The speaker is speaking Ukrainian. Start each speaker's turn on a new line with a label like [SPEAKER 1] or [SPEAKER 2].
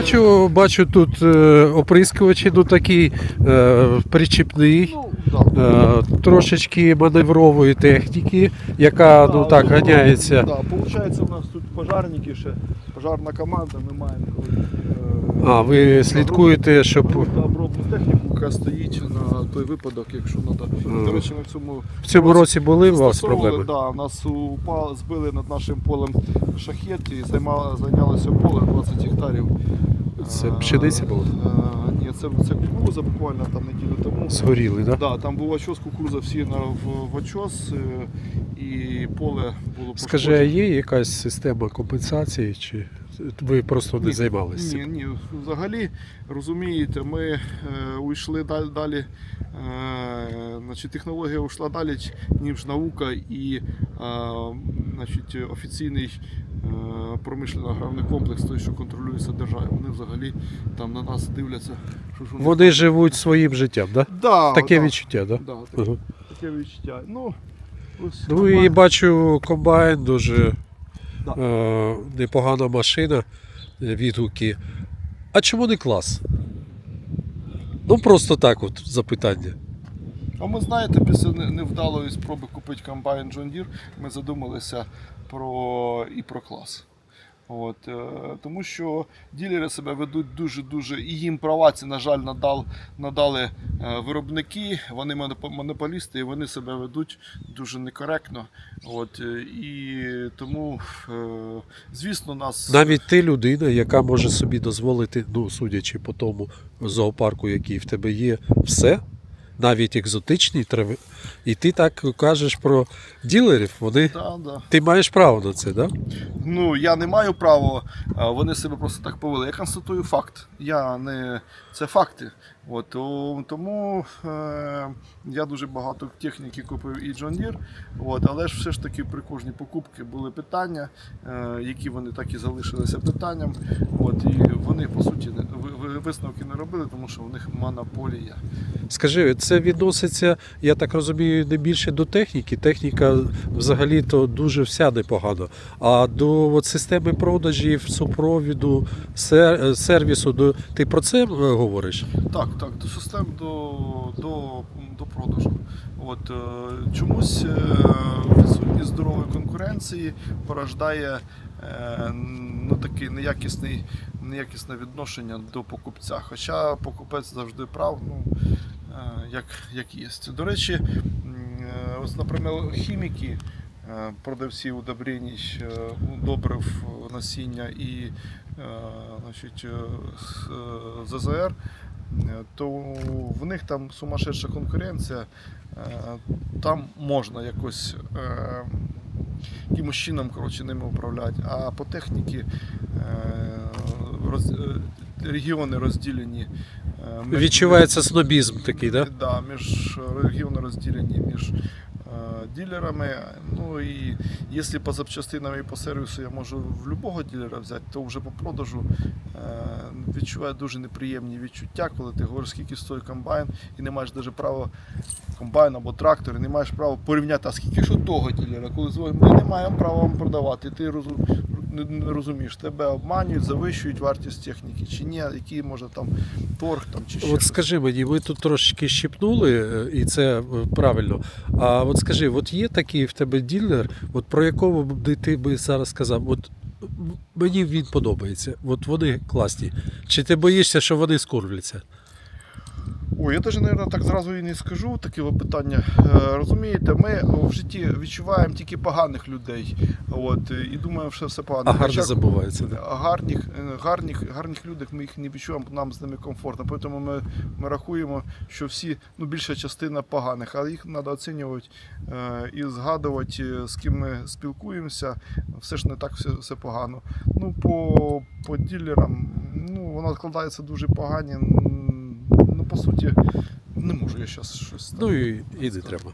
[SPEAKER 1] Бачу, бачу тут е, оприскувачі, ну такий е, причіпний.
[SPEAKER 2] Ну.
[SPEAKER 1] Е, трошечки маневрової техніки, яка ну так ганяється.
[SPEAKER 2] Так, получається, у нас тут пожарники ще, пожарна команда, ми маємо е,
[SPEAKER 1] А, ви слідкуєте, щоб
[SPEAKER 2] обробну техніку, яка стоїть на той випадок, якщо треба.
[SPEAKER 1] Ага.
[SPEAKER 2] До речі, ми в цьому
[SPEAKER 1] в цьому році були у вас проблеми?
[SPEAKER 2] Да, нас упали, збили над нашим полем шахет і займали, зайнялося поле 20 гектарів.
[SPEAKER 1] Це
[SPEAKER 2] Е,
[SPEAKER 1] пшениця була?
[SPEAKER 2] е, Ні, це, це кукуруза буквально там неділю тому.
[SPEAKER 1] Згоріли, так?
[SPEAKER 2] Да, там був очос, кукуруза всі на, в, в очос е, і поле було
[SPEAKER 1] Скажи, а є якась система компенсації, чи ви просто не займалися?
[SPEAKER 2] Ні, ні, взагалі, розумієте, ми е, уйшли далі, далі е, значить, технологія йшла далі, ніж наука і е, значить, офіційний е, промишлено-аграрний комплекс, той, що контролюється державою. Вони взагалі там на нас дивляться. Що ж у
[SPEAKER 1] Вони живуть своїм життям, так?
[SPEAKER 2] да,
[SPEAKER 1] Таке
[SPEAKER 2] да,
[SPEAKER 1] відчуття?
[SPEAKER 2] Да,
[SPEAKER 1] Ага.
[SPEAKER 2] таке, таке відчуття. Ну,
[SPEAKER 1] Ну і бачу комбайн дуже
[SPEAKER 2] Да.
[SPEAKER 1] е, непогана машина, е, відгуки. А чому не клас? Ну просто так от запитання.
[SPEAKER 2] А ми знаєте, після невдалої спроби купити комбайн John Deere, ми задумалися про і про клас. От, е, тому що ділери себе ведуть дуже-дуже, і їм права ці, на жаль, надал, надали е, виробники, вони монопо- монополісти, і вони себе ведуть дуже некоректно. От, е, і тому, звісно, нас
[SPEAKER 1] Навіть ти людина, яка може собі дозволити, ну судячи по тому зоопарку, який в тебе є, все, навіть екзотичні трави. І ти так кажеш про ділерів, вони.
[SPEAKER 2] Да, да.
[SPEAKER 1] Ти маєш право на це, так? Да?
[SPEAKER 2] Ну, я не маю права, вони себе просто так повели. Я констатую факт. Я не... Це факти. От, о, тому е, я дуже багато техніки купив і John Deere, от, але ж все ж таки при кожній покупці були питання, е, які вони так і залишилися питанням. От, і вони, по суті, висновки не робили, тому що в них монополія.
[SPEAKER 1] Скажи, це відноситься, я так розумію, не більше до техніки. Техніка взагалі-то дуже вся непогано. А до от, системи продажів, супровіду, сер- сервісу, до... ти про це е, говориш?
[SPEAKER 2] Так, так, до систем до, до, до продажу. От, е, чомусь е, відсутність здорової конкуренції порождає ну, такий неякісний, неякісне відношення до покупця. Хоча покупець завжди прав, ну, як, як є. До речі, е, ось, наприклад, хіміки. е, Продавці удобрень, е, добрив насіння і е, значить, е, е, ЗЗР, е, то в них там сумасшедша конкуренція, е, там можна якось е, якимось чином коротше, ними управляти. А по техніці е, роз, е, регіони розділені. Е,
[SPEAKER 1] Відчувається снобізм такий, так? Да?
[SPEAKER 2] Да, між регіони розділені між е, дилерами. Ну і якщо по запчастинам і по сервісу я можу в будь-якого дилера взяти, то вже по продажу е, відчуваю дуже неприємні відчуття, коли ти говориш, скільки стоїть комбайн, і не маєш навіть права комбайн або трактор, і не маєш права порівняти, а скільки ж у того дилера, коли ми не маємо права вам продавати. Ти розу- не, розумієш, тебе обманюють, завищують вартість техніки, чи ні, який може там торг там чи ще
[SPEAKER 1] От скажи мені, ми тут трошки щіпнули, е, і це е, правильно. А от скажи, от є такий в тебе ділер, от про якого б ти би зараз сказав, от мені він подобається, от вони класні. Чи ти боїшся, що вони скурвляться?
[SPEAKER 2] Ой, я навіть, мабуть, так зразу і не скажу таке питання. Е, Розумієте, ми в житті відчуваємо тільки поганих людей. От, і думаємо, що все погано.
[SPEAKER 1] А гарно
[SPEAKER 2] Хоча-.
[SPEAKER 1] Да?
[SPEAKER 2] А гарних, е, гарних, гарних людях ми їх не відчуваємо, нам з ними комфортно. Тому ми, ми рахуємо, що всі, ну більша частина поганих, але їх треба оцінювати е, і згадувати, е, з ким ми спілкуємося. Все ж не так все, все погано. Ну, по, по ділерам, ну, воно складається дуже погані. По суті, не можу я зараз щось.
[SPEAKER 1] Ну і,
[SPEAKER 2] іди
[SPEAKER 1] треба.